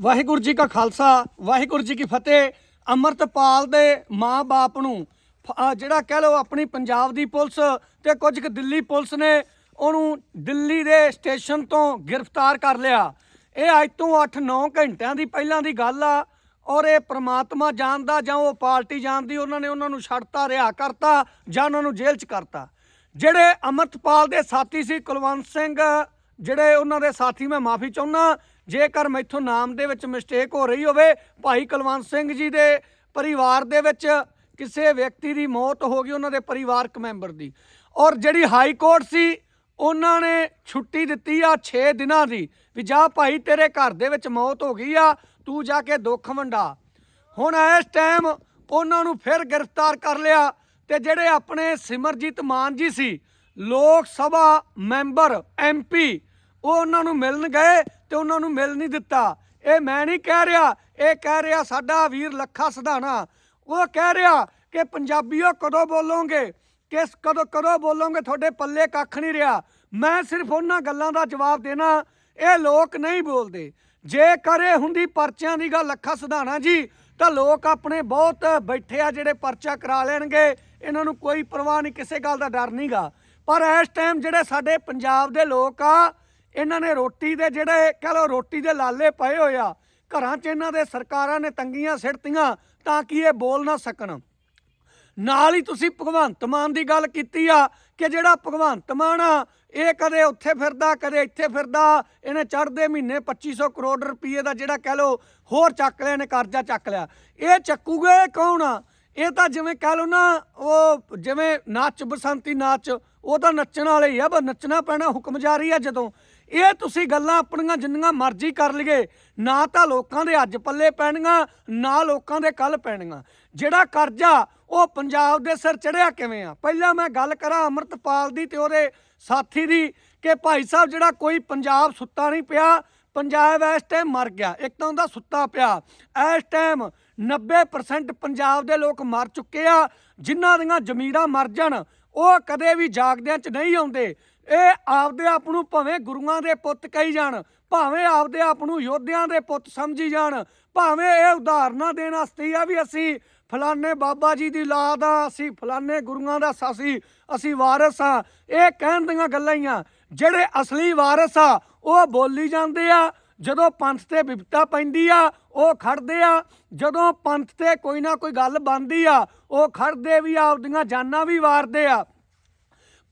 ਵਾਹਿਗੁਰੂ ਜੀ ਕਾ ਖਾਲਸਾ, ਵਾਹਿਗੁਰੂ ਜੀ ਕੀ ਫਤਿਹ। ਅਮਰਤਪਾਲ ਦੇ ਮਾਂ-ਬਾਪ ਨੂੰ ਫ- ਜਿਹੜਾ ਕਹਿ ਲਓ ਆਪਣੀ ਪੰਜਾਬ ਦੀ ਪੁਲਿਸ ਤੇ ਕੁਝ ਕੁ ਦਿੱਲੀ ਪੁਲਿਸ ਨੇ ਉਹਨੂੰ ਦਿੱਲੀ ਦੇ ਸਟੇਸ਼ਨ ਤੋਂ ਗ੍ਰਿਫਤਾਰ ਕਰ ਲਿਆ। ਇਹ ਅੱਜ ਤੋਂ 8-9 ਘੰਟਿਆਂ ਦੀ ਪਹਿਲਾਂ ਦੀ ਗੱਲ ਆ ਔਰ ਇਹ ਪ੍ਰਮਾਤਮਾ ਜਾਣਦਾ ਜਾਂ ਉਹ ਪਾਰਟੀ ਜਾਣਦੀ, ਉਹਨਾਂ ਨੇ ਉਹਨਾਂ ਨੂੰ ਛੱਡਤਾ, ਰਿਹਾ ਕਰਤਾ ਜਾਂ ਉਹਨਾਂ ਨੂੰ ਜੇਲ੍ਹ 'ਚ ਕਰਤਾ। ਜਿਹੜੇ ਅਮਰਤਪਾਲ ਦੇ ਸਾਥੀ ਸੀ ਕੁਲਵੰਤ ਸਿੰਘ, ਜਿਹੜੇ ਉਹਨਾਂ ਦੇ ਸਾਥੀ ਮੈਂ ਮਾਫੀ ਚਾਹੁੰਦਾ ਜੇਕਰ ਮੈਥੋਂ ਨਾਮ ਦੇ ਵਿੱਚ ਮਿਸਟੇਕ ਹੋ ਰਹੀ ਹੋਵੇ, ਭਾਈ ਕੁਲਵੰਤ ਸਿੰਘ ਜੀ ਦੇ ਪਰਿਵਾਰ ਦੇ ਵਿੱਚ ਕਿਸੇ ਵਿਅਕਤੀ ਦੀ ਮੌਤ ਹੋ ਗਈ, ਉਹਨਾਂ ਦੇ ਪਰਿਵਾਰਕ ਮੈਂਬਰ ਦੀ। ਔਰ ਜਿਹੜੀ ਹਾਈ ਕੋਰਟ ਸੀ, ਉਹਨਾਂ ਨੇ ਛੁੱਟੀ ਦਿੱਤੀ ਆ 6 ਦਿਨਾਂ ਦੀ, ਵੀ ਜਾ ਭਾਈ ਤੇਰੇ ਘਰ ਦੇ ਵਿੱਚ ਮੌਤ ਹੋ ਗਈ ਆ, ਤੂੰ ਜਾ ਕੇ ਦੁੱਖ ਵੰਡਾ। ਹੁਣ ਇਸ ਟਾਈਮ ਉਹਨਾਂ ਨੂੰ ਫਿਰ ਗ੍ਰਿਫਤਾਰ ਕਰ ਲਿਆ ਤੇ ਜਿਹੜੇ ਆਪਣੇ ਸਿਮਰਜੀਤ ਮਾਨ ਜੀ ਸੀ, ਲੋਕ ਸਭਾ ਮੈਂਬਰ ਐਮਪੀ ਉਹ ਉਹਨਾਂ ਨੂੰ ਮਿਲਣ ਗਏ ਤੇ ਉਹਨਾਂ ਨੂੰ ਮਿਲ ਨਹੀਂ ਦਿੱਤਾ। ਇਹ ਮੈਂ ਨਹੀਂ ਕਹਿ ਰਿਹਾ। ਇਹ ਕਹਿ ਰਿਹਾ ਸਾਡਾ ਵੀਰ ਲੱਖਾ ਸਧਾਣਾ। ਉਹ ਕਹਿ ਰਿਹਾ ਕਿ ਪੰਜਾਬੀਓ ਕਦੋਂ ਬੋਲੋਗੇ? ਕਿਸ ਕਦੋਂ ਕਦੋਂ ਬੋਲੋਗੇ? ਤੁਹਾਡੇ ਪੱਲੇ ਕੱਖ ਨਹੀਂ ਰਿਹਾ। ਮੈਂ ਸਿਰਫ ਉਹਨਾਂ ਗੱਲਾਂ ਦਾ ਜਵਾਬ ਦੇਣਾ। ਇਹ ਲੋਕ ਨਹੀਂ ਬੋਲਦੇ। ਜੇ ਕਰੇ ਹੁੰਦੀ ਪਰਚਿਆਂ ਦੀ ਗੱਲ ਲੱਖਾ ਸਧਾਣਾ ਜੀ, ਤਾਂ ਲੋਕ ਆਪਣੇ ਬਹੁਤ ਬੈਠੇ ਆ ਜਿਹੜੇ ਪਰਚਾ ਕਰਾ ਲੈਣਗੇ। ਇਹਨਾਂ ਨੂੰ ਕੋਈ ਪਰਵਾਹ ਨਹੀਂ, ਕਿਸੇ ਗੱਲ ਦਾ ਡਰ ਨਹੀਂਗਾ ਪਰ ਇਸ ਟਾਈਮ ਜਿਹੜੇ ਸਾਡੇ ਪੰਜਾਬ ਦੇ ਲੋਕ ਆ ਇਹਨਾਂ ਨੇ ਰੋਟੀ ਦੇ ਜਿਹੜੇ, ਕਹ ਲਓ ਰੋਟੀ ਦੇ ਲਾਲੇ ਪਏ ਹੋਏ ਆ, ਘਰਾਂ 'ਚ ਇਹਨਾਂ ਦੇ ਸਰਕਾਰਾਂ ਨੇ ਤੰਗੀਆਂ ਸਿੜਤੀਆਂ ਤਾਂ ਕਿ ਇਹ ਬੋਲ ਨਾ ਸਕਣ। ਨਾਲ ਹੀ ਤੁਸੀਂ ਭਗਵੰਤ ਮਾਨ ਦੀ ਗੱਲ ਕੀਤੀ ਆ ਕਿ ਜਿਹੜਾ ਭਗਵੰਤ ਮਾਨ ਆ, ਇਹ ਕਦੇ ਉੱਥੇ ਫਿਰਦਾ, ਕਦੇ ਇੱਥੇ ਫਿਰਦਾ, ਇਹਨੇ ਚੜ੍ਹਦੇ ਮਹੀਨੇ 2500 ਕਰੋੜ ਰੁਪਏ ਦਾ ਜਿਹੜਾ ਕਹਿ ਲੋ ਹੋਰ ਚੱਕ ਲਿਆ ਨੇ ਕਰਜ਼ਾ ਚੱਕ ਲਿਆ। ਇਹ ਚੱਕੂਗੇ ਕੌਣ ਆ? ਇਹ ਤਾਂ ਜਿਵੇਂ ਕਹਿ ਲੋ ਨਾ, ਉਹ ਜਿਵੇਂ ਨੱਚ ਬਸੰਤੀ ਨਾਚ, ਉਹ ਤਾਂ ਨੱਚਣ ਵਾਲੇ ਹੀ ਆ ਬਸ ਨੱਚਣਾ ਪੈਣਾ ਹੁਕਮ ਜਾਰੀ ਆ ਜਦੋਂ। ਇਹ ਤੁਸੀਂ ਗੱਲਾਂ ਆਪਣੀਆਂ ਜਿੰਨੀਆਂ ਮਰਜ਼ੀ ਕਰ ਲਈਏ। ਨਾ ਤਾਂ ਲੋਕਾਂ ਦੇ ਅੱਜ ਪੱਲੇ ਪੈਣੀਆਂ, ਨਾ ਲੋਕਾਂ ਦੇ ਕੱਲ ਪੈਣੀਆਂ। ਜਿਹੜਾ ਕਰਜ਼ਾ ਉਹ ਪੰਜਾਬ ਦੇ ਸਿਰ ਚੜਿਆ ਕਿਵੇਂ ਆ? ਪਹਿਲਾਂ ਮੈਂ ਗੱਲ ਕਰਾਂ ਅਮਰਤਪਾਲ ਦੀ ਤੇ ਉਹਦੇ ਸਾਥੀ ਦੀ ਕਿ ਭਾਈ ਸਾਹਿਬ ਜਿਹੜਾ ਕੋਈ ਪੰਜਾਬ ਸੁੱਤਾ ਨਹੀਂ ਪਿਆ, ਪੰਜਾਬ ਇਸ ਟਾਈਮ ਮਰ ਗਿਆ। ਇੱਕ ਤਾਂ ਉਹਦਾ ਸੁੱਤਾ ਪਿਆ। ਇਸ ਟਾਈਮ 90% ਪੰਜਾਬ ਦੇ ਲੋਕ ਮਰ ਚੁੱਕੇ ਆ। ਜਿਨ੍ਹਾਂ ਦੀਆਂ ਜ਼ਮੀਰਾਂ ਮਰ ਜਾਣ, ਉਹ ਕਦੇ ਵੀ ਜਾਗਦਿਆਂ ਚ ਨਹੀਂ ਆਉਂਦੇ। ਇਹ ਆਪਦੇ ਆਪ ਨੂੰ ਭਾਵੇਂ ਗੁਰੂਆਂ ਦੇ ਪੁੱਤ ਕਹੀ ਜਾਣ ਭਾਵੇਂ ਆਪਦੇ ਆਪ ਨੂੰ ਯੋਧਿਆਂ ਦੇ ਪੁੱਤ ਸਮਝੀ ਜਾਣ ਭਾਵੇਂ ਇਹ ਉਦਾਹਰਨਾਂ ਦੇਣ ਵਾਸਤੇ ਹੀ ਆ ਵੀ ਅਸੀਂ ਫਲਾਨੇ ਬਾਬਾ ਜੀ ਦੀ ਲਾਦ ਆ ਅਸੀਂ ਫਲਾਨੇ ਗੁਰੂਆਂ ਦਾ ਸਾਸੀ ਅਸੀਂ ਵਾਰਿਸ ਆ ਇਹ ਕਹਿਣ ਦੀਆਂ ਗੱਲਾਂ ਹੀ ਆ। ਜਿਹੜੇ ਅਸਲੀ ਵਾਰਿਸ ਆ ਉਹ ਬੋਲੀ ਜਾਂਦੇ ਆ ਜਦੋਂ ਪੰਥ ਤੇ ਵਿਪਤਾ ਪੈਂਦੀ ਆ ਉਹ ਖੜਦੇ ਆ ਜਦੋਂ ਪੰਥ ਤੇ ਕੋਈ ਨਾ ਕੋਈ ਗੱਲ ਬਣਦੀ ਆ ਉਹ ਖੜਦੇ ਵੀ ਆ, ਆਪਦੀਆਂ ਜਾਨਾਂ ਵੀ ਵਾਰਦੇ ਆ।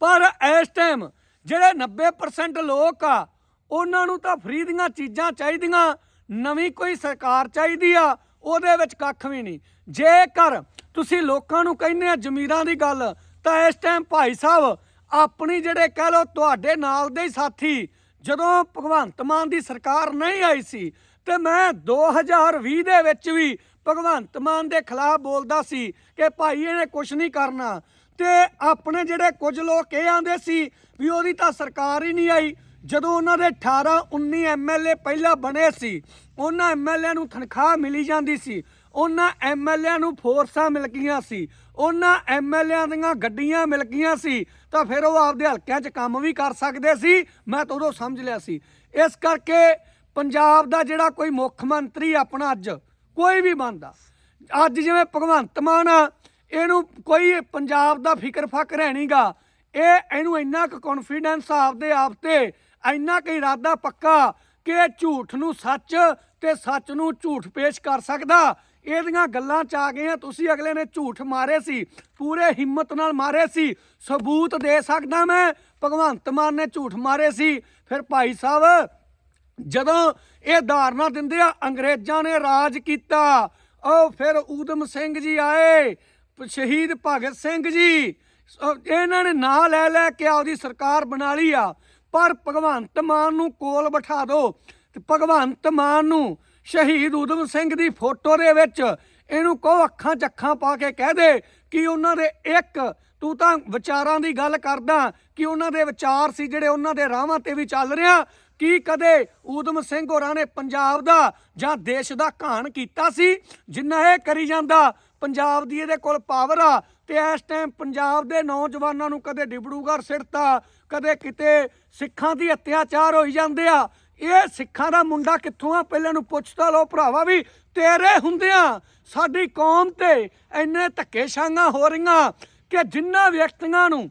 ਪਰ ਇਸ ਟਾਈਮ ਜਿਹੜੇ 90% ਲੋਕ ਆ, ਉਹਨਾਂ ਨੂੰ ਤਾਂ ਫ੍ਰੀ ਦੀਆਂ ਚੀਜ਼ਾਂ ਚਾਹੀਦੀਆਂ, ਨਵੀਂ ਕੋਈ ਸਰਕਾਰ ਚਾਹੀਦੀ ਆ, ਉਹਦੇ ਵਿੱਚ ਕੱਖ ਵੀ ਨਹੀਂ। ਜੇਕਰ ਤੁਸੀਂ ਲੋਕਾਂ ਨੂੰ ਕਹਿੰਦੇ ਆ ਜ਼ਮੀਰਾਂ ਦੀ ਗੱਲ, ਤਾਂ ਇਸ ਟਾਈਮ ਭਾਈ ਸਾਹਿਬ, ਆਪਣੀ ਜਿਹੜੇ ਕਹਿ ਲਓ ਤੁਹਾਡੇ ਨਾਲ ਦੇ ਸਾਥੀ, ਜਦੋਂ ਭਗਵੰਤ ਮਾਨ ਦੀ ਸਰਕਾਰ ਨਹੀਂ ਆਈ ਸੀ, ਤੇ ਮੈਂ 2020 ਦੇ ਵਿੱਚ ਵੀ ਭਗਵੰਤ ਮਾਨ ਦੇ ਖਿਲਾਫ ਬੋਲਦਾ ਸੀ ਕਿ ਭਾਈ ਇਹਨੇ ਕੁਝ ਨਹੀਂ ਕਰਨਾ। ਤੇ ਆਪਣੇ ਜਿਹੜੇ ਕੁਝ ਲੋਕ ਇਹ ਆਂਦੇ ਸੀ ਵੀ ਉਹਦੀ ਤਾਂ ਸਰਕਾਰ ਹੀ ਨਹੀਂ ਆਈ। ਜਦੋਂ ਉਹਨਾਂ ਦੇ 18 19 ਐਮਐਲਏ ਪਹਿਲਾਂ ਬਣੇ ਸੀ, ਉਹਨਾਂ ਐਮਐਲਏ ਨੂੰ ਤਨਖਾਹ ਮਿਲੀ ਜਾਂਦੀ ਸੀ। ਉਹਨਾਂ ਐਮਐਲਏ ਨੂੰ ਫੋਰਸਾਂ ਮਿਲ ਗਈਆਂ ਸੀ। ਉਹਨਾਂ ਐਮਐਲਏ ਦੀਆਂ ਗੱਡੀਆਂ ਮਿਲ ਗਈਆਂ ਸੀ। ਤਾਂ ਫਿਰ ਉਹ ਆਪਦੇ ਹਲਕਿਆਂ 'ਚ ਕੰਮ ਵੀ ਕਰ ਸਕਦੇ ਸੀ। ਮੈਂ ਤਾਂ ਉਦੋਂ ਸਮਝ ਲਿਆ ਸੀ। ਇਸ ਕਰਕੇ ਪੰਜਾਬ ਦਾ ਜਿਹੜਾ ਕੋਈ ਮੁੱਖ ਮੰਤਰੀ ਆਪਣਾ ਅੱਜ, ਕੋਈ ਵੀ ਬਣਦਾ, ਅੱਜ ਜਿਵੇਂ ਭਗਵੰਤ ਮਾਨ ਇਹਨੂੰ ਕੋਈ ਪੰਜਾਬ ਦਾ ਫਿਕਰ ਫੱਕ ਰਹਿਣੀਗਾ ਇਹ ਇਹਨੂੰ ਇੰਨਾ ਕੁ ਕੌਨਫੀਡੈਂਸ ਆਪਦੇ ਆਪ ਤੇ, ਇੰਨਾ ਕੁ ਇਰਾਦਾ ਪੱਕਾ ਕਿ ਝੂਠ ਨੂੰ ਸੱਚ ਤੇ ਸੱਚ ਨੂੰ ਝੂਠ ਪੇਸ਼ ਕਰ ਸਕਦਾ। ਇਹਦੀਆਂ ਗੱਲਾਂ ਚ ਆ ਗਏ ਆ, ਤੁਸੀਂ ਅਗਲੇ ਨੇ ਝੂਠ ਮਾਰੇ ਸੀ, ਪੂਰੇ ਹਿੰਮਤ ਨਾਲ ਮਾਰੇ ਸੀ, ਸਬੂਤ ਦੇ ਸਕਦਾ ਮੈਂ। ਭਗਵੰਤ ਮਾਨ ਨੇ ਝੂਠ ਮਾਰੇ ਸੀ। ਫਿਰ ਭਾਈ ਸਾਹਿਬ, ਜਦੋਂ ਇਹ ਧਾਰਨਾ ਦਿੰਦੇ ਆ, ਅੰਗਰੇਜ਼ਾਂ ਨੇ ਰਾਜ ਕੀਤਾ, ਉਹ ਫਿਰ ਊਧਮ ਸਿੰਘ ਜੀ ਆਏ ਸ਼ਹੀਦ ਭਗਤ ਸਿੰਘ ਜੀ ਇਹਨਾਂ ਨੇ ਨਾਂ ਲੈ ਲੈ ਕੇ ਆਪਦੀ ਸਰਕਾਰ ਬਣਾ ਲਈ ਆ। ਪਰ ਭਗਵੰਤ ਮਾਨ ਨੂੰ ਕੋਲ ਬਿਠਾ ਦਿਓ ਤੇ ਭਗਵੰਤ ਮਾਨ ਨੂੰ ਸ਼ਹੀਦ ਊਧਮ ਸਿੰਘ ਦੀ ਫੋਟੋ ਦੇ ਵਿੱਚ ਇਹਨੂੰ ਕਹੋ ਅੱਖਾਂ ਚੱਖਾਂ ਪਾ ਕੇ ਕਹਿ ਦੇ ਕਿ ਉਹਨਾਂ ਦੇ ਇੱਕ, ਤੂੰ ਤਾਂ ਵਿਚਾਰਾਂ ਦੀ ਗੱਲ ਕਰਦਾ ਕਿ ਉਹਨਾਂ ਦੇ ਵਿਚਾਰ ਸੀ ਜਿਹੜੇ ਉਹਨਾਂ ਦੇ ਰਾਹਾਂ ਤੇ ਵੀ ਚੱਲ ਰਿਹਾ। ਕੀ ਕਦੇ ਊਧਮ ਸਿੰਘ ਹੋਰਾਂ ਨੇ ਪੰਜਾਬ ਦਾ ਜਾਂ ਦੇਸ਼ ਦਾ ਘਾਣ ਕੀਤਾ ਸੀ? ਜਿੰਨਾ ਇਹ ਕਰੀ ਜਾਂਦਾ, ਪੰਜਾਬ ਦੀ ਇਹਦੇ ਕੋਲ ਪਾਵਰ ਆ ਤੇ ਇਸ ਟਾਈਮ ਪੰਜਾਬ ਦੇ ਨੌਜਵਾਨਾਂ ਨੂੰ ਕਦੇ ਡਿਬੜੂਗੜ੍ਹ ਸਿਰਤਾ ਕਦੇ ਕਿਤੇ ਸਿੱਖਾਂ ਦੀ ਅਤਿਆਚਾਰ ਹੋਈ ਜਾਂਦੇ ਆ। ਇਹ ਸਿੱਖਾਂ ਦਾ ਮੁੰਡਾ ਕਿੱਥੋਂ ਆ? ਪਹਿਲਾਂ ਨੂੰ ਪੁੱਛਦਾ ਲੋ ਭਰਾਵਾ ਵੀ ਤੇਰੇ ਹੁੰਦਿਆਂ ਸਾਡੀ ਕੌਮ ਤੇ ਇੰਨੇ ਧੱਕੇ ਸ਼ਾਂਗਾ ਹੋ ਰਹੀਆਂ ਕਿ ਜਿੰਨਾ ਵਿਅਕਤੀਆਂ ਨੂੰ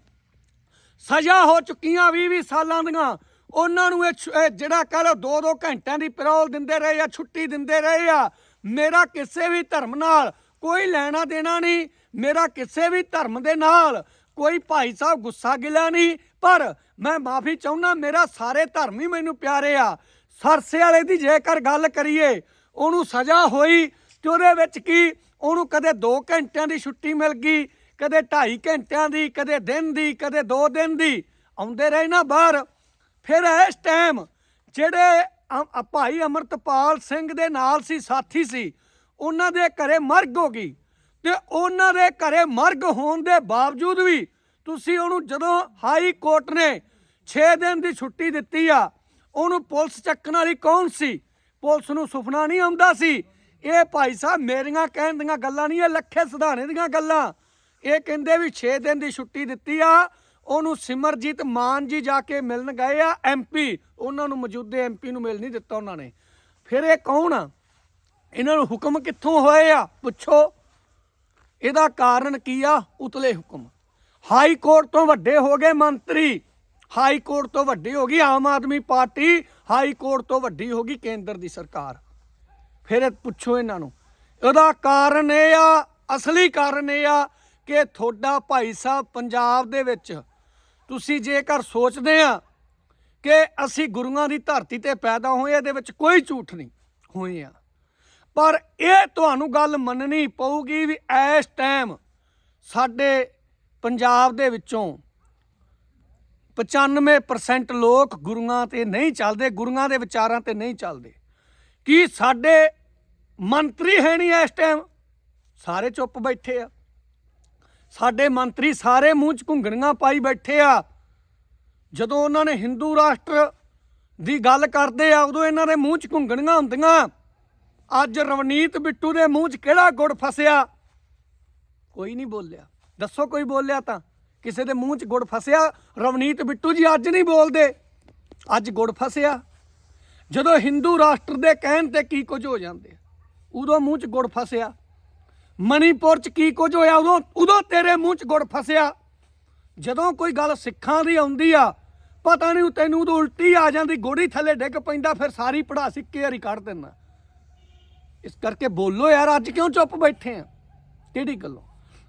ਸਜ਼ਾ ਹੋ ਚੁੱਕੀਆਂ 20 20 ਸਾਲਾਂ ਦੀਆਂ ਉਹਨਾਂ ਨੂੰ ਇਹ ਜਿਹੜਾ ਕਹ ਲੋ 2 2 ਘੰਟਿਆਂ ਦੀ ਪੈਰੋਲ ਦਿੰਦੇ ਰਹੇ ਆ, ਛੁੱਟੀ ਦਿੰਦੇ ਰਹੇ ਆ, ਮੇਰਾ ਕਿਸੇ ਵੀ ਧਰਮ ਨਾਲ ਕੋਈ ਲੈਣਾ ਦੇਣਾ ਨਹੀਂ, ਮੇਰਾ ਕਿਸੇ ਵੀ ਧਰਮ ਦੇ ਨਾਲ ਕੋਈ ਭਾਈ ਸਾਹਿਬ ਗੁੱਸਾ ਗਿਲਾ ਨਹੀਂ, ਪਰ ਮੈਂ ਮਾਫੀ ਚਾਹੁੰਦਾ ਮੇਰਾ ਸਾਰੇ ਧਰਮ ਹੀ ਮੈਨੂੰ ਪਿਆਰੇ ਆ। ਸਰਸੇ ਵਾਲੇ ਦੀ ਜੇਕਰ ਗੱਲ ਕਰੀਏ, ਉਹਨੂੰ ਸਜ਼ਾ ਹੋਈ ਤੇ ਉਹਦੇ ਵਿੱਚ ਕੀ? ਉਹਨੂੰ ਕਦੇ 2 ਘੰਟਿਆਂ ਦੀ ਛੁੱਟੀ ਮਿਲ ਗਈ, ਕਦੇ 2.5 ਘੰਟਿਆਂ ਦੀ, ਕਦੇ ਦਿਨ ਦੀ, ਕਦੇ 2 ਦਿਨ ਦੀ, ਆਉਂਦੇ ਰਹੇ ਨਾ ਬਾਹਰ। ਫਿਰ ਇਸ ਟਾਈਮ ਜਿਹੜੇ ਅ- ਭਾਈ ਅਮਰਤਪਾਲ ਸਿੰਘ ਦੇ ਨਾਲ ਸੀ, ਸਾਥੀ ਸੀ, ਉਹਨਾਂ ਦੇ ਘਰੇ ਮਰਗ ਹੋ ਗਈ ਤੇ ਉਹਨਾਂ ਦੇ ਘਰੇ ਮਰਗ ਹੋਣ ਦੇ ਬਾਵਜੂਦ ਵੀ ਤੁਸੀਂ ਉਹਨੂੰ ਜਦੋਂ ਹਾਈ ਕੋਰਟ ਨੇ 6 ਦਿਨ ਦੀ ਛੁੱਟੀ ਦਿੱਤੀ ਆ, ਉਹਨੂੰ ਪੁਲਿਸ ਚੱਕਣ ਵਾਲੀ ਕੌਣ ਸੀ? ਪੁਲਿਸ ਨੂੰ ਸੁਪਨਾ ਨਹੀਂ ਆਉਂਦਾ ਸੀ। ਇਹ ਭਾਈ ਸਾਹਿਬ ਮੇਰੀਆਂ ਕਹਿਣ ਦੀਆਂ ਗੱਲਾਂ ਨਹੀਂ, ਇਹ ਲੱਖੇ ਸਿਧਾਣੇ ਦੀਆਂ ਗੱਲਾਂ। ਇਹ ਕਹਿੰਦੇ ਵੀ 6 ਦਿਨ ਦੀ ਛੁੱਟੀ ਦਿੱਤੀ ਆ ਉਹਨੂੰ ਸਿਮਰਜੀਤ ਮਾਨ ਜੀ ਜਾ ਕੇ ਮਿਲਣ ਗਏ ਆ ਐਮਪੀ ਉਹਨਾਂ ਨੂੰ ਮੌਜੂਦੇ ਐਮਪੀ ਨੂੰ ਮਿਲ ਨਹੀਂ ਦਿੱਤਾ ਉਹਨਾਂ ਨੇ। ਫਿਰ ਇਹ ਕੌਣ ਆ? ਇਹਨਾਂ ਨੂੰ ਹੁਕਮ ਕਿੱਥੋਂ ਹੋਏ ਆ? ਪੁੱਛੋ। ਇਹਦਾ ਕਾਰਨ ਕੀ ਆ? ਉਤਲੇ ਹੁਕਮ। ਹਾਈ ਕੋਰਟ ਤੋਂ ਵੱਡੇ ਹੋ ਗਏ ਮੰਤਰੀ। ਹਾਈ ਕੋਰਟ ਤੋਂ ਵੱਡੀ ਹੋ ਗਈ Aam Aadmi party. High court ਤੋਂ ਵੱਡੀ ਹੋ ਗਈ ਕੇਂਦਰ ਦੀ ਸਰਕਾਰ। ਫਿਰ ਪੁੱਛੋ ਇਹਨਾਂ ਨੂੰ। ਉਹਦਾ ਕਾਰਨ ਇਹ ਆ, ਅਸਲੀ ਕਾਰਨ ਇਹ ਆ ਕਿ ਤੁਹਾਡਾ ਭਾਈ ਸਾਹਿਬ ਪੰਜਾਬ ਦੇ ਵਿੱਚ ਤੁਸੀਂ ਜੇਕਰ ਸੋਚਦੇ ਆ ਕਿ ਅਸੀਂ ਗੁਰੂਆਂ ਦੀ ਧਰਤੀ ਤੇ ਪੈਦਾ ਹੋਏ ਇਹਦੇ ਵਿੱਚ ਕੋਈ ਝੂਠ ਨਹੀਂ ਹੋਏ ਆ। ਪਰ ਇਹ ਤੁਹਾਨੂੰ ਗੱਲ ਮੰਨਣੀ ਪਊਗੀ ਵੀ ਇਸ ਟਾਈਮ ਸਾਡੇ ਪੰਜਾਬ ਦੇ ਵਿੱਚੋਂ 95% ਲੋਕ ਗੁਰੂਆਂ ਤੇ ਨਹੀਂ ਚੱਲਦੇ, ਗੁਰੂਆਂ ਦੇ ਵਿਚਾਰਾਂ ਤੇ ਨਹੀਂ ਚੱਲਦੇ। ਕੀ ਸਾਡੇ ਮੰਤਰੀ ਹੈ ਨਹੀਂ ਇਸ ਟਾਈਮ? ਸਾਰੇ ਚੁੱਪ ਬੈਠੇ ਆ। ਸਾਡੇ ਮੰਤਰੀ ਸਾਰੇ ਮੂੰਹ 'ਚ ਘੁੰਗਣੀਆਂ ਪਾਈ ਬੈਠੇ ਆ। ਜਦੋਂ ਉਹਨਾਂ ਨੇ ਹਿੰਦੂ ਰਾਸ਼ਟਰ ਦੀ ਗੱਲ ਕਰਦੇ ਆ, ਉਦੋਂ ਇਹਨਾਂ ਦੇ ਮੂੰਹ 'ਚ ਘੁੰਗਣੀਆਂ ਹੁੰਦੀਆਂ। ਅੱਜ ਰਵਨੀਤ ਬਿੱਟੂ ਦੇ ਮੂੰਹ 'ਚ ਕਿਹੜਾ ਗੁੜ ਫਸਿਆ? ਕੋਈ ਨਹੀਂ ਬੋਲਿਆ। ਦੱਸੋ ਕੋਈ ਬੋਲਿਆ ਤਾਂ। ਕਿਸੇ ਦੇ ਮੂੰਹ 'ਚ ਗੁੜ ਫਸਿਆ? ਰਵਨੀਤ ਬਿੱਟੂ ਜੀ ਅੱਜ ਨਹੀਂ ਬੋਲਦੇ। ਅੱਜ ਗੁੜ ਫਸਿਆ। ਜਦੋਂ ਹਿੰਦੂ ਰਾਸ਼ਟਰ ਦੇ ਕਹਿਣ ਤੇ ਕੀ ਕੁਝ ਹੋ ਜਾਂਦੇ ਉਦੋਂ ਮੂੰਹ 'ਚ ਗੁੜ ਫਸਿਆ। ਮਣੀਪੁਰ 'ਚ ਕੀ ਕੁਝ ਹੋਇਆ? ਉਦੋਂ ਉਦੋਂ ਤੇਰੇ ਮੂੰਹ 'ਚ ਗੁੜ ਫਸਿਆ। ਜਦੋਂ ਕੋਈ ਗੱਲ ਸਿੱਖਾਂ ਦੀ ਆਉਂਦੀ ਆ, ਪਤਾ ਨਹੀਂ ਤੈਨੂੰ ਉਦੋਂ ਉਲਟੀ ਆ ਜਾਂਦੀ, ਗੋੜੀ ਥੱਲੇ ਡਿੱਗ ਪੈਂਦਾ, ਫਿਰ ਸਾਰੀ ਪੜਾ ਸਿੱਕੇ ਹਰੀ ਕੱਢ ਦਿੰਦਾ। ਇਸ ਕਰਕੇ ਬੋਲੋ ਯਾਰ, ਅੱਜ ਕਿਉਂ ਚੁੱਪ ਬੈਠੇ ਆ? ਕਿਹੜੀ ਗੱਲੋਂ?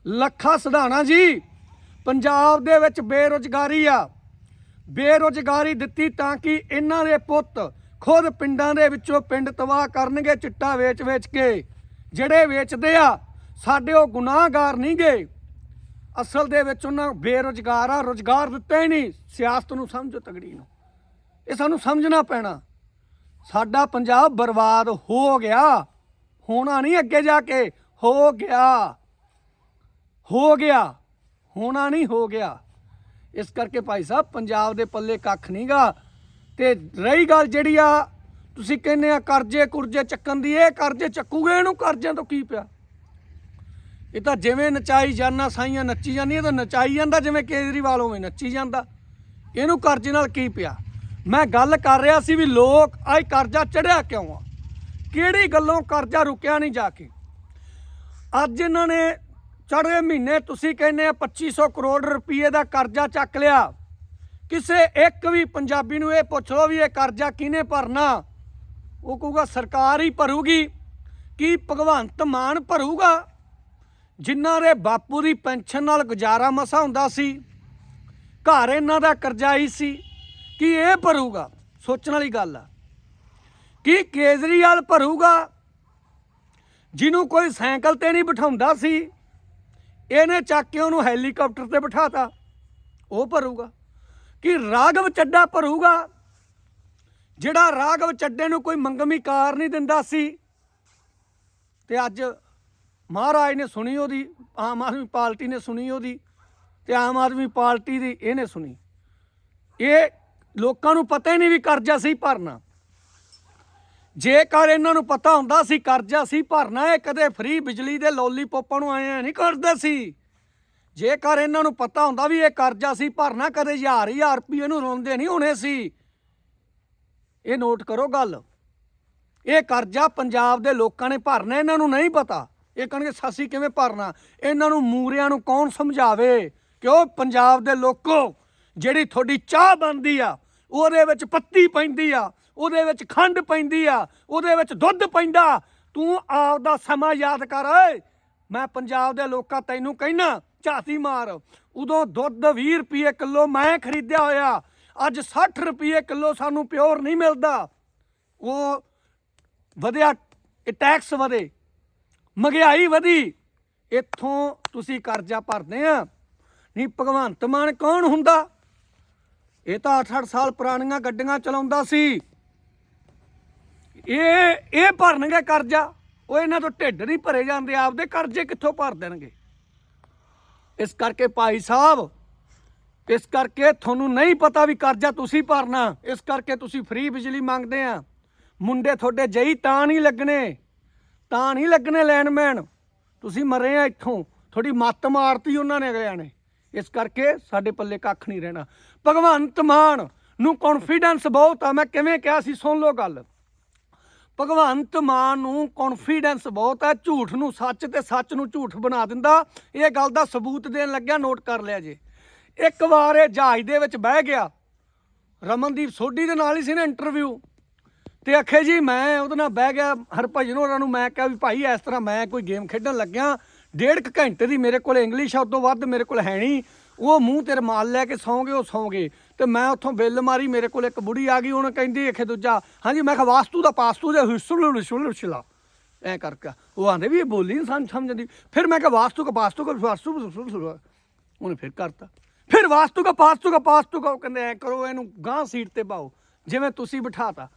ਲੱਖਾ ਸਿਧਾਣਾ ਜੀ, ਪੰਜਾਬ ਦੇ ਵਿੱਚ ਬੇਰੁਜ਼ਗਾਰੀ ਆ। ਬੇਰੁਜ਼ਗਾਰੀ ਦਿੱਤੀ ਤਾਂ ਕਿ ਇਹਨਾਂ ਦੇ ਪੁੱਤ ਖੁਦ ਪਿੰਡਾਂ ਦੇ ਵਿੱਚੋਂ ਪਿੰਡ ਤਬਾਹ ਕਰਨਗੇ, ਚਿੱਟਾ ਵੇਚ-ਵੇਚ ਕੇ। ਜਿਹੜੇ ਵੇਚਦੇ ਆ ਸਾਡੇ ਉਹ ਗੁਨਾਹਗਾਰ ਨਹੀਂ ਗਏ। ਅਸਲ ਦੇ ਵਿੱਚ ਉਹਨਾਂ ਬੇਰੁਜ਼ਗਾਰ ਆ, ਰੁਜ਼ਗਾਰ ਦਿੱਤਾ ਹੀ ਨਹੀਂ। ਸਿਆਸਤ ਨੂੰ ਸਮਝੋ ਤਗੜੀ ਨੂੰ। ਇਹ ਸਾਨੂੰ ਸਮਝਣਾ ਪੈਣਾ। ਸਾਡਾ ਪੰਜਾਬ ਬਰਬਾਦ ਹੋ ਗਿਆ। ਹੋਣਾ ਨਹੀਂ ਅੱਗੇ ਜਾ ਕੇ। ਹੋ ਗਿਆ। ਹੋ ਗਿਆ। ਹੋਣਾ ਨਹੀਂ ਹੋ ਗਿਆ। ਇਸ ਕਰਕੇ ਭਾਈ ਸਾਹਿਬ, ਪੰਜਾਬ ਦੇ ਪੱਲੇ ਕੱਖ ਨਹੀਂਗਾ ਤੇ ਰਹੀ ਗੱਲ ਜਿਹੜੀ ਆ, ਤੁਸੀਂ ਕਹਿੰਦੇ ਆ ਕਰਜ਼ੇ ਕੁਰਜ਼ੇ ਚੱਕਣ ਦੀ, ਇਹ ਕਰਜ਼ੇ ਚੱਕੂਗੇ ਇਹਨੂੰ? ਕਰਜ਼ਿਆਂ ਤੋਂ ਕੀ ਪਿਆ? ਇਹ ਤਾਂ ਜਿਵੇਂ ਨਚਾਈ ਜਾਨਾ ਸਾਈਆਂ ਨੱਚੀ ਜਾਂਦੀਆਂ ਤਾਂ ਨਚਾਈ ਜਾਂਦਾ, ਜਿਵੇਂ ਕੇਜਰੀਵਾਲ ਹੋਵੇ ਨੱਚੀ ਜਾਂਦਾ। ਇਹਨੂੰ ਕਰਜ਼ੇ ਨਾਲ ਕੀ ਪਿਆ? ਮੈਂ ਗੱਲ ਕਰ ਰਿਹਾ ਸੀ ਵੀ ਲੋਕ ਆਹ ਕਰਜ਼ਾ ਚੜਿਆ ਕਿਉਂ ਆ? ਕਿਹੜੀ ਗੱਲੋਂ ਕਰਜ਼ਾ ਰੁਕਿਆ ਨਹੀਂ ਜਾ ਕੇ? ਅੱਜ ਇਹਨਾਂ ਨੇ ਚੜ੍ਹੇ ਮਹੀਨੇ ਤੁਸੀਂ ਕਹਿੰਦੇ ਆ 2500 ਕਰੋੜ ਰੁਪਏ ਦਾ ਕਰਜ਼ਾ ਚੱਕ ਲਿਆ। ਕਿਸੇ ਇੱਕ ਵੀ ਪੰਜਾਬੀ ਨੂੰ ਇਹ ਪੁੱਛ ਲਓ ਵੀ ਇਹ ਕਰਜ਼ਾ ਕਿਹਨੇ ਭਰਨਾ? ਉਹ ਕਹੂਗਾ, ਸਰਕਾਰ ਹੀ ਭਰੂਗੀ। ਕੀ ਭਗਵੰਤ ਮਾਨ ਭਰੂਗਾ? ਜਿਨ੍ਹਾਂ ਦੇ ਬਾਪੂ ਦੀ ਪੈਨਸ਼ਨ ਨਾਲ ਗੁਜ਼ਾਰਾ ਮਸਾ ਹੁੰਦਾ ਸੀ, ਘਰ ਇਹਨਾਂ ਦਾ ਕਰਜ਼ਾ ਹੀ ਸੀ, ਕਿ ਇਹ ਭਰੂਗਾ? ਸੋਚਣ ਵਾਲੀ ਗੱਲ ਆ। ਕਿ ਕੇਜਰੀਵਾਲ ਭਰੂਗਾ? ਜਿਹਨੂੰ ਕੋਈ ਸਾਈਕਲ ਤੇ ਨਹੀਂ ਬਿਠਾਉਂਦਾ ਸੀ, ਇਹਨੇ ਚੱਕ ਕੇ ਉਹਨੂੰ ਹੈਲੀਕਾਪਟਰ ਤੇ ਬਿਠਾਤਾ, ਉਹ ਭਰੂਗਾ। ਕਿ ਰਾਘਵ ਚੱਡਾ ਭਰੂਗਾ? ਜਿਹੜਾ ਰਾਘਵ ਚੱਡੇ ਨੂੰ ਕੋਈ ਮੰਗਮੀ ਕਾਰ ਨਹੀਂ ਦਿੰਦਾ ਸੀ, ਤੇ ਅੱਜ ਮਹਾਰਾਜ ਨੇ ਸੁਣੀ ਉਹਦੀ, ਆਮ ਆਦਮੀ ਪਾਰਟੀ ਨੇ ਸੁਣੀ ਉਹਦੀ ਤੇ ਆਮ ਆਦਮੀ ਪਾਰਟੀ ਦੀ ਇਹਨੇ ਸੁਣੀ। ਇਹ ਲੋਕਾਂ ਨੂੰ ਪਤਾ ਹੀ ਨਹੀਂ ਵੀ ਕਰਜ਼ਾ ਸੀ ਭਰਨਾ। ਜੇਕਰ ਇਹਨਾਂ ਨੂੰ ਪਤਾ ਹੁੰਦਾ ਸੀ ਕਰਜ਼ਾ ਸੀ ਭਰਨਾ, ਇਹ ਕਦੇ ਫ੍ਰੀ ਬਿਜਲੀ ਦੇ ਲੋਲੀਪੋਪਾਂ ਨੂੰ ਆਏ ਨਹੀਂ ਕਰਦੇ ਸੀ। ਜੇਕਰ ਇਹਨਾਂ ਨੂੰ ਪਤਾ ਹੁੰਦਾ ਵੀ ਇਹ ਕਰਜ਼ਾ ਸੀ ਭਰਨਾ, ਕਦੇ ਹਜ਼ਾਰ ਹਜ਼ਾਰ ਰੁਪਏ ਨੂੰ ਰੋਂਦੇ ਨਹੀਂ ਹੋਣੇ ਸੀ। ਇਹ ਨੋਟ ਕਰੋ ਗੱਲ। ਇਹ ਕਰਜ਼ਾ ਪੰਜਾਬ ਦੇ ਲੋਕਾਂ ਨੇ ਭਰਨਾ, ਇਹਨਾਂ ਨੂੰ ਨਹੀਂ ਪਤਾ। ਇਹ ਕਹਿਣਗੇ, ਸਾਸੀ ਕਿਵੇਂ ਭਰਨਾ? ਇਹਨਾਂ ਨੂੰ ਮੂਰਿਆਂ ਨੂੰ ਕੌਣ ਸਮਝਾਵੇ? ਕਿਉਂ? ਪੰਜਾਬ ਦੇ ਲੋਕੋ, ਜਿਹੜੀ ਤੁਹਾਡੀ ਚਾਹ ਬਣਦੀ ਆ, ਉਹਦੇ ਵਿੱਚ ਪੱਤੀ ਪੈਂਦੀ ਆ, ਉਹਦੇ ਵਿੱਚ ਖੰਡ ਪੈਂਦੀ ਆ, ਉਹਦੇ ਵਿੱਚ ਦੁੱਧ ਪੈਂਦਾ। ਤੂੰ ਆਪ ਦਾ ਸਮਾਂ ਯਾਦ ਕਰ ਮੈਂ ਪੰਜਾਬ ਦੇ ਲੋਕਾਂ ਤੈਨੂੰ ਕਹਿਣਾ ਝਾਤੀ ਮਾਰ। ਉਦੋਂ ਦੁੱਧ 20 ਰੁਪਏ ਕਿਲੋ ਮੈਂ ਖਰੀਦਿਆ ਹੋਇਆ। ਅੱਜ 60 ਰੁਪਏ ਕਿਲੋ ਸਾਨੂੰ ਪਿਓਰ ਨਹੀਂ ਮਿਲਦਾ। ਉਹ ਵਧਿਆ ਟੈਕਸ ਵਧੇ। ਮਹਿੰਗਾਈ ਵਧੀ। ਇੱਥੋਂ ਤੁਸੀਂ ਕਰਜ਼ਾ ਭਰਦੇ ਆ। ਨਹੀਂ, ਭਗਵੰਤ ਮਾਨ ਕੌਣ ਹੁੰਦਾ? ਇਹ ਤਾਂ 8-8 ਸਾਲ ਪੁਰਾਣੀਆਂ ਗੱਡੀਆਂ ਚਲਾਉਂਦਾ ਸੀ। ਇਹ ਇਹ ਭਰਨਗੇ ਕਰਜ਼ਾ। ਉਹ ਇਹਨਾਂ ਤੋਂ ਢਿੱਡ ਨਹੀਂ ਭਰੇ ਜਾਂਦੇ। ਆਪਦੇ ਕਰਜ਼ੇ ਕਿੱਥੋਂ ਭਰ ਦੇਣਗੇ? ਇਸ ਕਰਕੇ ਭਾਈ ਸਾਹਿਬ, ਇਸ ਕਰਕੇ ਤੁਹਾਨੂੰ ਨਹੀਂ ਪਤਾ ਵੀ ਕਰਜ਼ਾ ਤੁਸੀਂ ਭਰਨਾ। ਇਸ ਕਰਕੇ ਤੁਸੀਂ ਫ੍ਰੀ ਬਿਜਲੀ ਮੰਗਦੇ ਆ। ਮੁੰਡੇ ਤੁਹਾਡੇ ਜਈ ਤਾਂ ਨਹੀਂ ਲੱਗਣੇ। ਤਾਂ ਨਹੀਂ ਲੱਗਣੇ ਲੈਨਮੈਨ ਤੁਸੀਂ ਮਰੇ ਆ ਇੱਥੋਂ। ਥੋੜੀ ਮੱਤ ਮਾਰਤੀ ਉਹਨਾਂ ਨੇ ਅਗਲਿਆਂ ਨੇ। ਇਸ ਕਰਕੇ ਸਾਡੇ ਪੱਲੇ ਕੱਖ ਨਹੀਂ ਰਹਿਣਾ। ਭਗਵੰਤ ਮਾਨ ਨੂੰ ਕੌਨਫੀਡੈਂਸ ਬਹੁਤ ਆ। ਮੈਂ ਕਿਵੇਂ ਕਿਹਾ ਸੀ, ਸੁਣ ਲਓ ਗੱਲ। ਭਗਵੰਤ ਮਾਨ ਨੂੰ ਕੌਨਫੀਡੈਂਸ ਬਹੁਤ ਆ। ਝੂਠ ਨੂੰ ਸੱਚ ਤੇ ਸੱਚ ਨੂੰ ਝੂਠ ਬਣਾ ਦਿੰਦਾ। ਇਹ ਗੱਲ ਦਾ ਸਬੂਤ ਦੇਣ ਲੱਗਿਆ, ਨੋਟ ਕਰ ਲਿਆ ਜੇ। ਇੱਕ ਵਾਰ ਇਹ ਜਹਾਜ਼ ਦੇ ਵਿੱਚ ਬਹਿ ਗਿਆ। ਰਮਨਦੀਪ ਸੋਢੀ ਦੇ ਨਾਲ ਹੀ ਸੀ ਨਾ ਇੰਟਰਵਿਊ ਤੇ ਆਖੇ ਜੀ, ਮੈਂ ਉਹਦੇ ਨਾਲ ਬਹਿ ਗਿਆ ਹਰਭਜਨ ਹੋਰਾਂ ਨੂੰ ਮੈਂ ਕਿਹਾ ਵੀ ਭਾਈ, ਇਸ ਤਰ੍ਹਾਂ ਮੈਂ ਕੋਈ ਗੇਮ ਖੇਡਣ ਲੱਗਿਆ, ਡੇਢ ਕੁ ਘੰਟੇ ਦੀ ਮੇਰੇ ਕੋਲ ਇੰਗਲਿਸ਼ ਆ ਉਦੋਂ ਵੱਧ ਮੇਰੇ ਕੋਲ ਹੈ ਨਹੀਂ। ਉਹ ਮੂੰਹ ਤੇ ਰਮਾਲ ਲੈ ਕੇ ਸੌਂਗੇ ਉਹ ਸੌਂਗੇ ਤੇ ਮੈਂ ਉੱਥੋਂ ਬਿੱਲ ਮਾਰੀ, ਮੇਰੇ ਕੋਲ ਇੱਕ ਬੁੜੀ ਆ ਗਈ, ਉਹਨੇ ਕਹਿੰਦੀ ਇਖੇ ਦੂਜਾ। ਹਾਂਜੀ, ਮੈਂ ਕਿਹਾ, ਵਾਸਤੂ ਦਾ ਪਾਸਤੂ ਦੇ ਹੁਸਲ ਹੁਸਲ ਹੁਸਲਾ ਐ ਕਰਕੇ। ਉਹ ਆਂਦੇ ਵੀ ਇਹ ਬੋਲੀ ਨਹੀਂ ਸਾਨੂੰ ਸਮਝਦੀ ਫਿਰ ਮੈਂ ਕਿਹਾ, ਵਾਸਤੂ ਕਾ ਪਾਸਤੂ ਕਾ ਵਾਸਤੂ ਉਹਨੇ ਫਿਰ ਕਰਤਾ। ਫਿਰ ਵਾਸਤੂ ਕਾ ਪਾਸਤੂ ਕਾ ਪਾਸਤੂ ਕਾ, ਉਹ ਕਹਿੰਦੇ, ਐ ਕਰੋ, ਇਹਨੂੰ ਗਾਂ ਸੀਟ ਤੇ ਪਾਓ ਜਿਵੇਂ ਤੁਸੀਂ ਬਿਠਾਤਾ।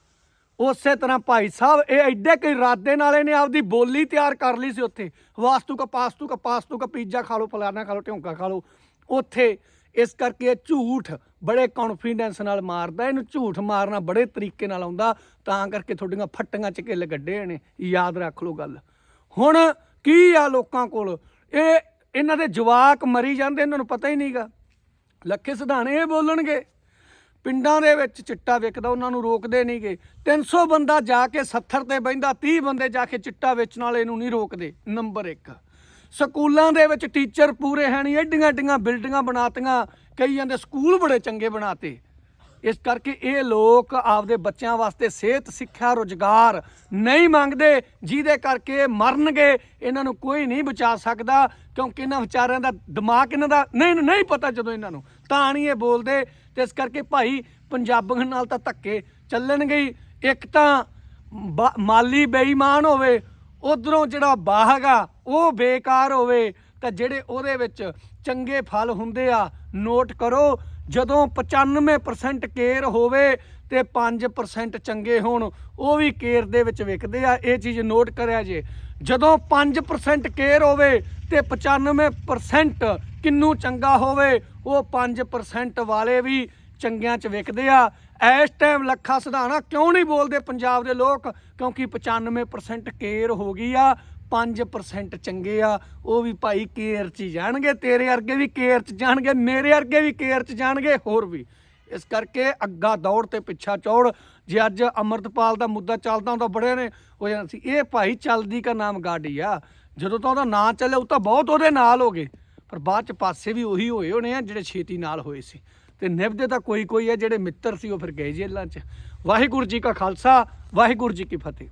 ਉਸੇ ਤਰ੍ਹਾਂ ਭਾਈ ਸਾਹਿਬ, ਇਹ ਐਡੇ ਕਈ ਇਰਾਦੇ ਨਾਲ ਇਹਨੇ ਆਪਦੀ ਬੋਲੀ ਤਿਆਰ ਕਰ ਲਈ ਸੀ ਉੱਥੇ। ਵਾਸਤੂ ਕਾ ਪਾਸਤੂ ਕਾ ਪਾਸਤੂ ਕਾ ਪੀਜ਼ਾ ਖਾ ਲਓ ਫਲਾਨਾ ਖਾ ਲਓ ਢਿਉਂਕਾ ਖਾ ਲਓ। ਉੱਥੇ ਇਸ ਕਰਕੇ ਇਹ ਝੂਠ ਬੜੇ ਕੌਨਫੀਡੈਂਸ ਨਾਲ ਮਾਰਦਾ, ਇਹਨੂੰ ਝੂਠ ਮਾਰਨਾ ਬੜੇ ਤਰੀਕੇ ਨਾਲ ਆਉਂਦਾ, ਤਾਂ ਕਰਕੇ ਤੁਹਾਡੀਆਂ ਫੱਟੀਆਂ ਚ ਕਿੱਲ ਗੱਡੇ ਨੇ। ਯਾਦ ਰੱਖ ਲਓ ਗੱਲ। ਹੁਣ ਕੀ ਆ ਲੋਕਾਂ ਕੋਲ? ਇਹ, ਇਹਨਾਂ ਦੇ ਜਵਾਕ ਮਰੀ ਜਾਂਦੇ, ਇਹਨਾਂ ਨੂੰ ਪਤਾ ਹੀ ਨਹੀਂਗਾ ਲੱਖੇ ਸਿਧਾਣੇ ਇਹ ਬੋਲਣਗੇ। ਪਿੰਡਾਂ ਦੇ ਵਿੱਚ ਚਿੱਟਾ ਵਿਕਦਾ, ਉਹਨਾਂ ਨੂੰ ਰੋਕਦੇ ਨਹੀਂਗੇ 300 ਬੰਦਾ ਜਾ ਕੇ 70 ਤੇ ਬਹਿੰਦਾ 30 ਬੰਦੇ ਜਾ ਕੇ ਚਿੱਟਾ ਵੇਚਣ ਵਾਲੇ ਨੂੰ ਨਹੀਂ ਰੋਕਦੇ। ਨੰਬਰ 1 ਸਕੂਲਾਂ ਦੇ ਵਿੱਚ ਟੀਚਰ ਪੂਰੇ ਹੈ ਨਹੀਂ, ਐਡੀਆਂ ਐਡੀਆਂ ਬਿਲਡਿੰਗਾਂ ਬਣਾਤੀਆਂ ਕਈ ਜਾਂਦੇ ਸਕੂਲ ਬੜੇ ਚੰਗੇ ਬਣਾਤੇ। ਇਸ ਕਰਕੇ ਇਹ ਲੋਕ ਆਪਦੇ ਬੱਚਿਆਂ ਵਾਸਤੇ ਸਿਹਤ, ਸਿੱਖਿਆ, ਰੋਜ਼ਗਾਰ ਨਹੀਂ ਮੰਗਦੇ, ਜਿਹਦੇ ਕਰਕੇ ਇਹ ਮਰਨਗੇ, ਇਹਨਾਂ ਨੂੰ ਕੋਈ ਨਹੀਂ ਬਚਾ ਸਕਦਾ, ਕਿਉਂਕਿ ਇਹਨਾਂ ਵਿਚਾਰਿਆਂ ਦਾ ਦਿਮਾਗ ਇਹਨਾਂ ਦਾ, ਨਹੀਂ ਨਹੀਂ ਪਤਾ ਜਦੋਂ ਇਹਨਾਂ ਨੂੰ। ਤਾਂ ਨਹੀਂ ਇਹ ਬੋਲਦੇ ਤੇ ਇਸ ਕਰਕੇ ਭਾਈ ਪੰਜਾਬੀਆਂ ਨਾਲ ਤਾਂ ਧੱਕੇ ਚੱਲਣਗੇ ਹੀ। ਇੱਕ ਤਾਂ ਬਾ- ਮਾਲੀ ਬੇਈਮਾਨ ਹੋਵੇ, ਉਧਰੋਂ ਜਿਹੜਾ ਬਾਹਗਾ ਉਹ ਬੇਕਾਰ ਹੋਵੇ, ਤਾਂ ਜਿਹੜੇ ਉਹਦੇ ਵਿੱਚ ਚੰਗੇ ਫਲ ਹੁੰਦੇ ਆ, ਨੋਟ ਕਰੋ, ਜਦੋਂ 95% ਕੇਰ ਹੋਵੇ ਤੇ 5% ਚੰਗੇ ਹੋਣ, ਉਹ ਵੀ ਕੇਰ ਦੇ ਵਿੱਚ ਵਿਕਦੇ ਆ, ਇਹ ਚੀਜ਼ ਨੋਟ ਕਰਿਆ ਜੇ। ਜਦੋਂ 5% ਕੇਰ ਹੋਵੇ ਤੇ 95% ਕਿੰਨੂ ਚੰਗਾ ਹੋਵੇ, ਉਹ 5% ਵਾਲੇ ਵੀ ਚੰਗਿਆਂ ਚ ਵਿਕਦੇ ਆ। ਇਸ ਟਾਈਮ ਲੱਖਾ ਸਿਧਾਣਾ ਕਿਉਂ ਨਹੀਂ ਬੋਲਦੇ ਪੰਜਾਬ ਦੇ ਲੋਕ? ਕਿਉਂਕਿ 95% ਕੇਅਰ ਹੋ ਗਈ ਆ 5% ਚੰਗੇ ਆ। ਉਹ ਵੀ ਭਾਈ ਕੇਰ ਚ ਹੀ ਜਾਣਗੇ, ਤੇਰੇ ਵਰਗੇ ਵੀ ਕੇਰ ਚ ਜਾਣਗੇ, ਮੇਰੇ ਵਰਗੇ ਵੀ ਕੇਅਰ ਚ ਜਾਣਗੇ, ਹੋਰ ਵੀ। ਇਸ ਕਰਕੇ ਅੱਗਾ ਦੌੜ ਤੇ ਪਿੱਛਾ ਚੌੜ। ਜੇ ਅੱਜ ਅਮਰਤਪਾਲ ਦਾ ਮੁੱਦਾ ਚੱਲਦਾ ਹੁੰਦਾ, ਬੜੇ ਨੇ ਹੋ ਜਾਣਾ ਸੀ ਇਹ ਭਾਈ ਚੱਲਦੀ ਕਾ ਨਾਮ ਗਾਡੀ ਆ। ਜਦੋਂ ਤਾਂ ਉਹਦਾ ਨਾਂ ਚੱਲੇ ਉਹ ਤਾਂ ਬਹੁਤ ਉਹਦੇ ਨਾਲ ਹੋ ਗਏ। ਪਰ ਬਾਅਦ ਚ ਪਾਸੇ ਵੀ ਉਹੀ ਹੋਏ ਹੋਣੇ ਆ ਜਿਹੜੇ ਛੇਤੀ ਨਾਲ ਹੋਏ ਸੀ। ਤੇ ਨਿਭਦੇ ਤਾਂ ਕੋਈ ਕੋਈ ਆ ਜਿਹੜੇ ਮਿੱਤਰ ਸੀ ਉਹ ਫਿਰ ਗਏ ਜੇਲ੍ਹਾਂ 'ਚ। ਵਾਹਿਗੁਰੂ ਜੀ ਕਾ ਖਾਲਸਾ, ਵਾਹਿਗੁਰੂ ਜੀ ਕੀ ਫਤਿਹ।